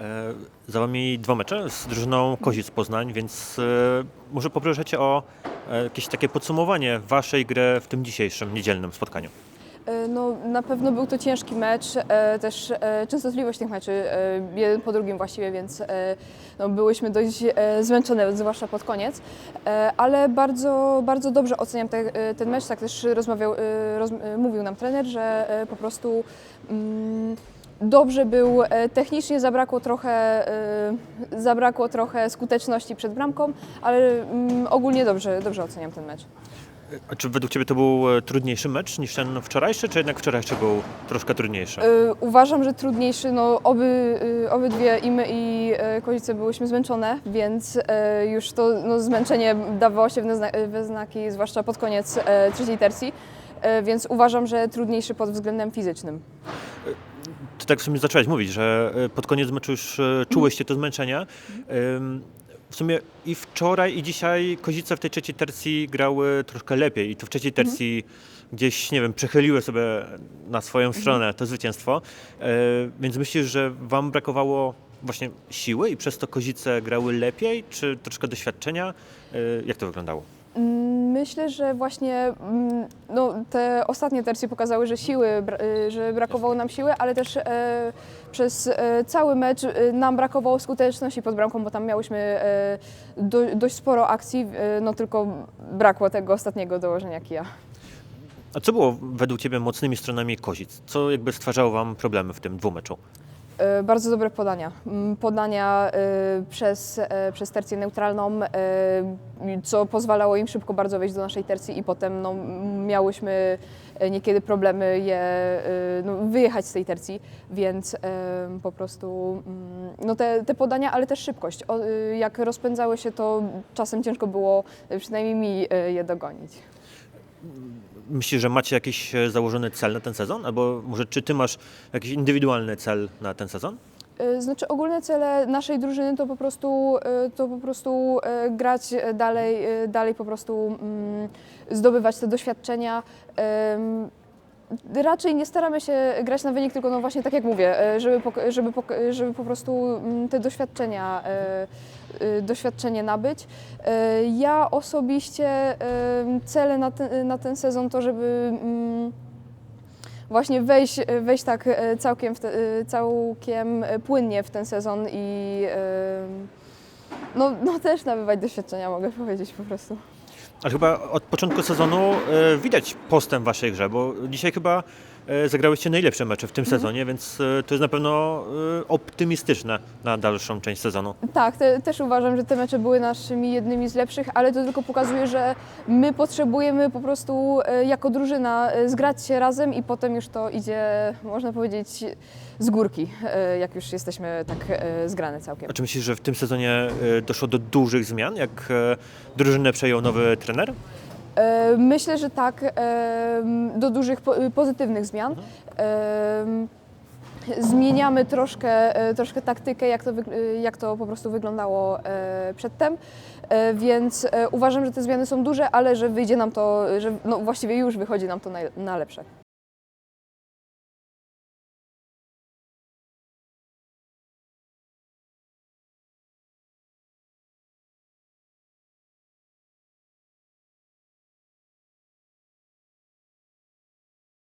E, Za Wami dwa mecze z drużyną Kozic Poznań, więc e, może poproszę o e, jakieś takie podsumowanie Waszej gry w tym dzisiejszym niedzielnym spotkaniu. No, na pewno był to ciężki mecz, też częstotliwość tych meczy, jeden po drugim właściwie, więc no, byłyśmy dość zmęczone, zwłaszcza pod koniec, ale bardzo, bardzo dobrze oceniam te, ten mecz, tak też rozmawiał, roz, mówił nam trener, że po prostu mm, dobrze był e, technicznie, zabrakło trochę, e, zabrakło trochę skuteczności przed bramką, ale mm, ogólnie dobrze, dobrze oceniam ten mecz. A czy według Ciebie to był e, trudniejszy mecz niż ten wczorajszy, czy jednak wczorajszy był troszkę trudniejszy? Uważam, że trudniejszy, no oby, obydwie i my i y, Kozice byłyśmy zmęczone, więc już to no, zmęczenie dawało się we znaki, zwłaszcza pod koniec trzeciej tercji, więc uważam, że trudniejszy pod względem fizycznym. Ty tak w sumie zaczęłaś mówić, że e, pod koniec meczu już e, czułyście to zmęczenie. W sumie i wczoraj, i dzisiaj Kozice w tej trzeciej tercji grały troszkę lepiej i to w trzeciej tercji gdzieś, nie wiem, przechyliły sobie na swoją stronę to zwycięstwo. E, Więc myślisz, że wam brakowało właśnie siły i przez to Kozice grały lepiej, czy troszkę doświadczenia? Jak to wyglądało? Myślę, że właśnie mm, no, te ostatnie tercje pokazały, że siły, y, że brakowało nam siły, ale też e, przez e, cały mecz e, nam brakowało skuteczności pod bramką, bo tam miałyśmy e, do, dość sporo akcji, e, no tylko brakło tego ostatniego dołożenia kija. A co było według Ciebie mocnymi stronami Kozic? Co jakby stwarzało wam problemy w tym dwumeczu? E, Bardzo dobre podania. Mm, Podania e, przez, e, przez tercję neutralną, co pozwalało im szybko bardzo wejść do naszej tercji i potem no, miałyśmy niekiedy problemy je no, wyjechać z tej tercji, więc po prostu mm, no, te, te podania, ale też szybkość. Jak rozpędzały się, to czasem ciężko było przynajmniej mi je dogonić. Myślisz, że macie jakiś e, założony cel na ten sezon? Albo może czy ty masz jakiś indywidualny cel na ten sezon? Y, Znaczy ogólne cele naszej drużyny to po prostu, y, to po prostu grać dalej, dalej po prostu mm, zdobywać te doświadczenia. Raczej nie staramy się grać na wynik, tylko no właśnie tak jak mówię, y, żeby, pok- żeby, pok- żeby po prostu mm, te doświadczenia, y, doświadczenie nabyć. Ja osobiście cele na ten, na ten sezon to, żeby mm, właśnie wejść, wejść tak e, całkiem, te, e, całkiem e, płynnie w ten sezon i e, no, no też nabywać doświadczenia, mogę powiedzieć po prostu. Ale chyba od początku sezonu e, widać postęp w waszej grze, bo dzisiaj chyba zagrałyście najlepsze mecze w tym sezonie, więc e, to jest na pewno e, optymistyczne na dalszą część sezonu. Tak, te, też uważam, że te mecze były naszymi jednymi z lepszych, ale to tylko pokazuje, że my potrzebujemy po prostu e, jako drużyna e, zgrać się razem i potem już to idzie, można powiedzieć, z górki, e, jak już jesteśmy tak e, zgrane całkiem. A czy myślisz, że w tym sezonie e, doszło do dużych zmian, jak e, drużynę przejął nowy trener? E, Myślę, że tak, e, do dużych po- pozytywnych zmian. E, Zmieniamy troszkę, troszkę taktykę, jak to, jak to po prostu wyglądało przedtem, więc uważam, że te zmiany są duże, ale że wyjdzie nam to, że no właściwie już wychodzi nam to na, na lepsze.